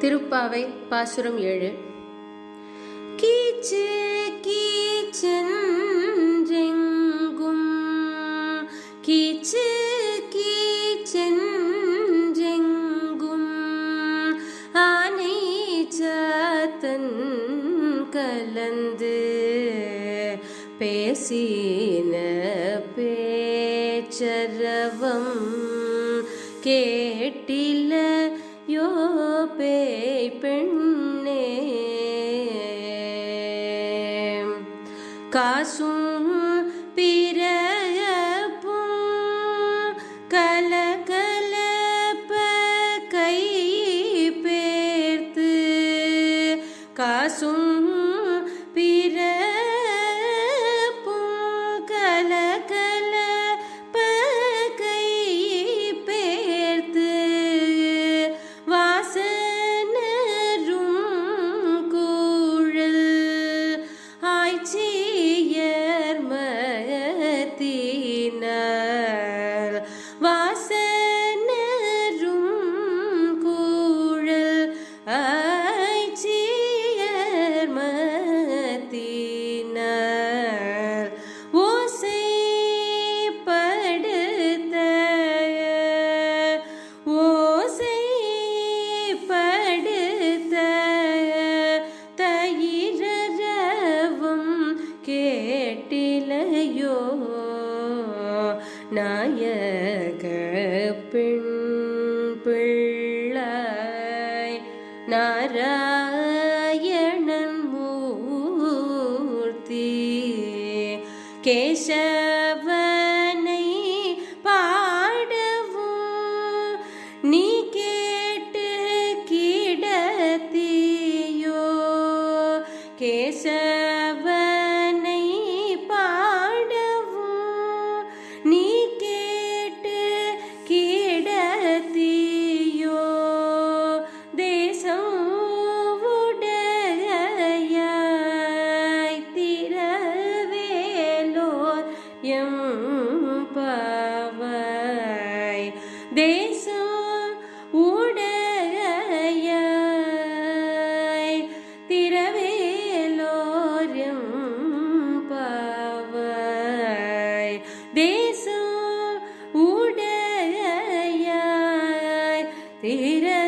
திருப்பாவை பாசுரம் ஏழு. கீச்சு கீச்சென்றெங்கும் கீச்சு கீச்சென்றெங்கும் ஆனை சாத்தன் கலந்து பேசின பேச்சரவம் கேட்டில யோ பேய் பெண்ணே. காசும் நாயக பெண் பிள்ளாய் நாராயணன் மூர்த்தி. கேசவனை பாடவும் நீ கேட்டு கிடத்தியோ. கேசவனை தேசம் உடையாய் திரவேலோர் பாவாய். தேசம் உடையாய் திர